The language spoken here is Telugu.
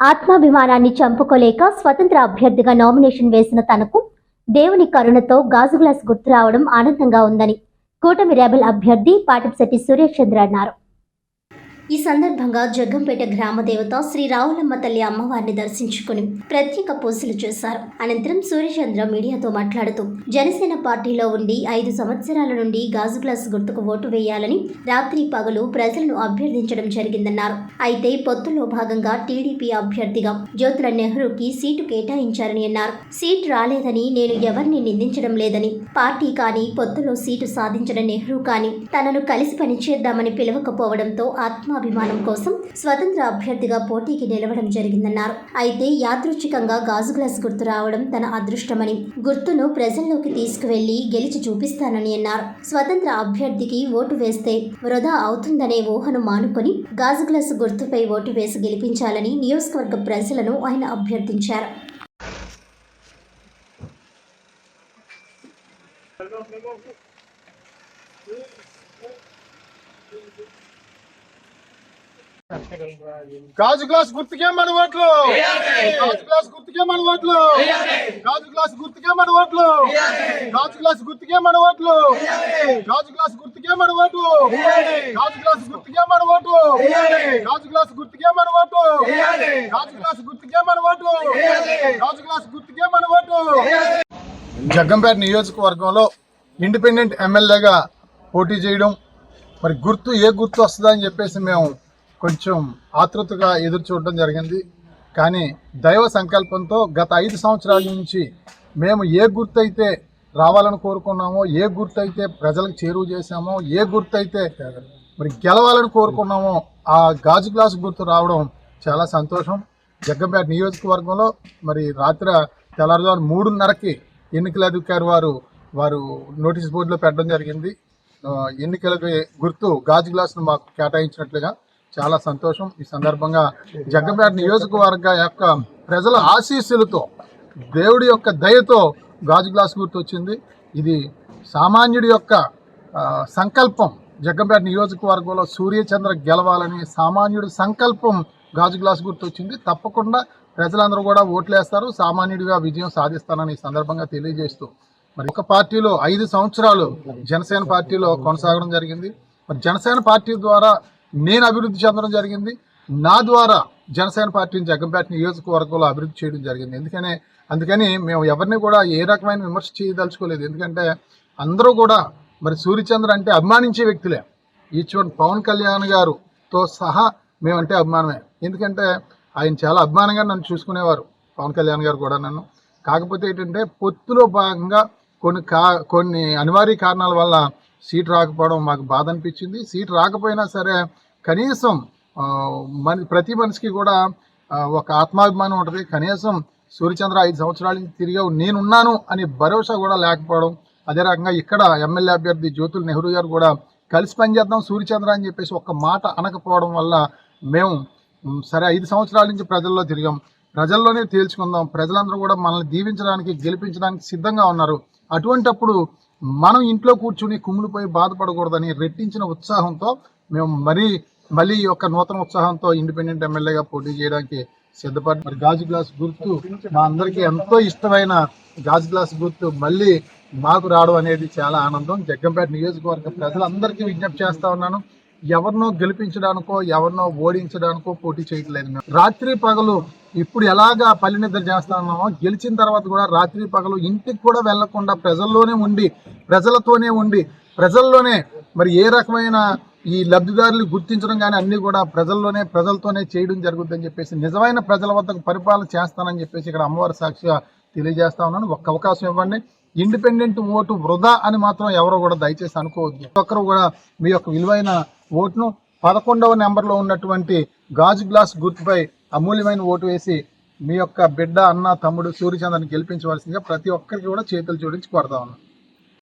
ఆత్మాభిమానాన్ని చంపుకోలేక స్వతంత్ర అభ్యర్థిగా నామినేషన్ వేసిన తనకు దేవుని కరుణతో గాజు గ్లాస్ గుర్తు రావడం ఆనందంగా ఉందని కూటమి రెబల్ అభ్యర్థి పాటిశెట్టి సురేష్ చంద్ర అన్నారు. ఈ సందర్భంగా జగ్గంపేట గ్రామ దేవత శ్రీ రావులమ్మ తల్లి అమ్మవారిని దర్శించుకుని ప్రత్యేక పూజలు చేశారు. అనంతరం సూర్యచంద్ర మీడియాతో మాట్లాడుతూ జనసేన పార్టీలో ఉండి ఐదు సంవత్సరాల నుండి గాజు గ్లాస్ గుర్తుకు ఓటు వేయాలని రాత్రి పగలు ప్రజలను అభ్యర్థించడం జరిగిందన్నారు. అయితే పొత్తులో భాగంగా టీడీపీ అభ్యర్థిగా జ్యోతుల నెహ్రూకి సీటు కేటాయించారని అన్నారు. సీట్ రాలేదని నేను ఎవరిని నిందించడం లేదని పార్టీ కానీ పొత్తులో సీటు సాధించిన నెహ్రూ కానీ తనను కలిసి పనిచేద్దామని పిలవకపోవడంతో ఆత్మ ఆత్మాభిమానం కోసం స్వతంత్ర అభ్యర్థిగా పోటీకి నిలవడం జరిగిందన్నారు. అయితే యాదృచ్ఛికంగా గాజు గ్లాస్ గుర్తు రావడం తన అదృష్టమని గుర్తును ప్రజల్లోకి తీసుకువెళ్ళి గెలిచి చూపిస్తానని అన్నారు. స్వతంత్ర అభ్యర్థికి ఓటు వేస్తే వృధా అవుతుందనే ఊహను మానుకొని గాజు గ్లాస్ గుర్తుపై ఓటు వేసి గెలిపించాలని నియోజకవర్గ ప్రజలను ఆయన అభ్యర్థించారు. గాజు గ్లాస్ గుర్తుకే మన ఓట్లు. గాజు గ్లాస్ గుర్తుకే మన ఓట్లు. గాజు గ్లాస్ గుర్తుకే మన ఓట్లు. గాజు గ్లాస్ గుర్తుకే మన ఓట్లు. గాజు గ్లాస్ గుర్తుకే మన ఓటు. గాజు గ్లాస్ గుర్తుకే మన ఓటు. గాజు గ్లాస్ గుర్తుకే మన ఓటు. గాజు గ్లాస్ గుర్తుకే మన ఓటు. గాజు గ్లాస్ గుర్తుకే మన ఓటు. జగ్గంపేట నియోజకవర్గంలో ఇండిపెండెంట్ ఎమ్మెల్యేగా పోటీ చేయడం. మరి గుర్తు ఏ గుర్తు వస్తుందని చెప్పేసి మేము కొంచెం ఆతృతగా ఎదురు చూడడం జరిగింది. కానీ దైవ సంకల్పంతో గత ఐదు సంవత్సరాల నుంచి మేము ఏ గుర్తైతే రావాలని కోరుకున్నామో ఏ గుర్తు అయితే ప్రజలకు చేరువ చేశామో ఏ గుర్తైతే మరి గెలవాలని కోరుకున్నామో ఆ గాజు గ్లాసు గుర్తు రావడం చాలా సంతోషం. జగ్గంపేట నియోజకవర్గంలో మరి రాత్రి తెల్లారుజాము మూడున్నరకి ఎన్నికల అధికారి వారు వారు నోటీస్ బోర్డులో పెట్టడం జరిగింది. ఎన్నికలకి గుర్తు గాజు గ్లాసును మాకు కేటాయించినట్లుగా చాలా సంతోషం. ఈ సందర్భంగా జగ్గంపేట నియోజకవర్గ యొక్క ప్రజల ఆశీస్సులతో దేవుడి యొక్క దయతో గాజు గ్లాస్ గుర్తు వచ్చింది ఇది సామాన్యుడి యొక్క సంకల్పం. జగ్గంపేట నియోజకవర్గంలో సూర్యచంద్ర గెలవాలని సామాన్యుడి సంకల్పం గాజు గ్లాస్ గుర్తు వచ్చింది తప్పకుండా ప్రజలందరూ కూడా ఓట్లేస్తారు. సామాన్యుడిగా విజయం సాధిస్తానని ఈ సందర్భంగా తెలియజేస్తూ. మరి ఒక పార్టీలో ఐదు సంవత్సరాలు జనసేన పార్టీలో కొనసాగడం జరిగింది. మరి జనసేన పార్టీ ద్వారా నేను అభివృద్ధి చెందడం జరిగింది. నా ద్వారా జనసేన పార్టీని జగన్పేట నియోజకవర్గంలో అభివృద్ధి చేయడం జరిగింది. ఎందుకనే అందుకని మేము ఎవరిని కూడా ఏ రకమైన విమర్శ చేయదలుచుకోలేదు. ఎందుకంటే అందరూ కూడా మరి సూర్యచంద్ర అంటే అభిమానించే వ్యక్తులే. ఈచ్ వన్ పవన్ కళ్యాణ్ గారుతో సహా మేమంటే అభిమానమే. ఎందుకంటే ఆయన చాలా అభిమానంగా నన్ను చూసుకునేవారు పవన్ కళ్యాణ్ గారు కూడా నన్ను. కాకపోతే ఏంటంటే పొత్తులో భాగంగా కొన్ని కా కొన్ని అనివార్య కారణాల వల్ల సీట్ రాకపోవడం మాకు బాధ అనిపించింది. సీట్ రాకపోయినా సరే కనీసం మన ప్రతి మనిషికి కూడా ఒక ఆత్మాభిమానం ఉంటుంది. కనీసం సూర్యచంద్ర ఐదు సంవత్సరాల నుంచి తిరిగావు నేనున్నాను అని భరోసా కూడా లేకపోవడం అదే రకంగా ఇక్కడ ఎమ్మెల్యే అభ్యర్థి జ్యోతుల నెహ్రూ గారు కూడా కలిసి పనిచేద్దాం సూర్యచంద్ర అని చెప్పేసి ఒక్క మాట అనకపోవడం వల్ల మేము సరే ఐదు సంవత్సరాల నుంచి ప్రజల్లో తిరిగాం. ప్రజల్లోనే తేల్చుకుందాం. ప్రజలందరూ కూడా మనల్ని దీవించడానికి గెలిపించడానికి సిద్ధంగా ఉన్నారు. అటువంటప్పుడు మనం ఇంట్లో కూర్చుని కుమ్ములిపోయి బాధపడకూడదని రెట్టించిన ఉత్సాహంతో మేము మరీ మళ్ళీ ఈ యొక్క నూతన ఉత్సాహంతో ఇండిపెండెంట్ ఎమ్మెల్యేగా పోటీ చేయడానికి సిద్ధపడి మరి గాజు గ్లాస్ గుర్తు మా అందరికీ ఎంతో ఇష్టమైన గాజు గ్లాస్ గుర్తు మళ్ళీ మాకు రావడం అనేది చాలా ఆనందం. జగ్గంపేట నియోజకవర్గ ప్రజలందరికీ విజ్ఞప్తి చేస్తా ఉన్నాను. ఎవరినో గెలిపించడానికో ఎవరినో ఓడించడానికో పోటీ చేయట్లేదు మేము. రాత్రి పగలు ఇప్పుడు ఎలాగా పల్లి నిద్ర చేస్తున్నామో గెలిచిన తర్వాత కూడా రాత్రి పగలు ఇంటికి కూడా వెళ్ళకుండా ప్రజల్లోనే ఉండి ప్రజలతోనే ఉండి ప్రజల్లోనే మరి ఏ రకమైన ఈ లబ్ధిదారులు గుర్తించడం కానీ అన్నీ కూడా ప్రజల్లోనే ప్రజలతోనే చేయడం జరుగుతుందని చెప్పేసి నిజమైన ప్రజల వద్దకు పరిపాలన చేస్తానని చెప్పేసి ఇక్కడ అమ్మవారి సాక్షిగా తెలియజేస్తా ఉన్నాను ఒక్క అవకాశం ఇవ్వండి ఇండిపెండెంట్ ఓటు వృధా అని మాత్రం ఎవరు కూడా దయచేసి అనుకోవద్దు. ఒక్కరు కూడా మీ యొక్క విలువైన ఓటును పదకొండవ నెంబర్లో ఉన్నటువంటి గాజు గ్లాస్ గుర్తుపై అమూల్యమైన ఓటు వేసి మీ యొక్క బిడ్డ అన్న తమ్ముడు సూర్యచంద్రని గెలిపించవలసిందిగా ప్రతి ఒక్కరికి కూడా చేతులు జోడించి కోరుతా ఉన్నాను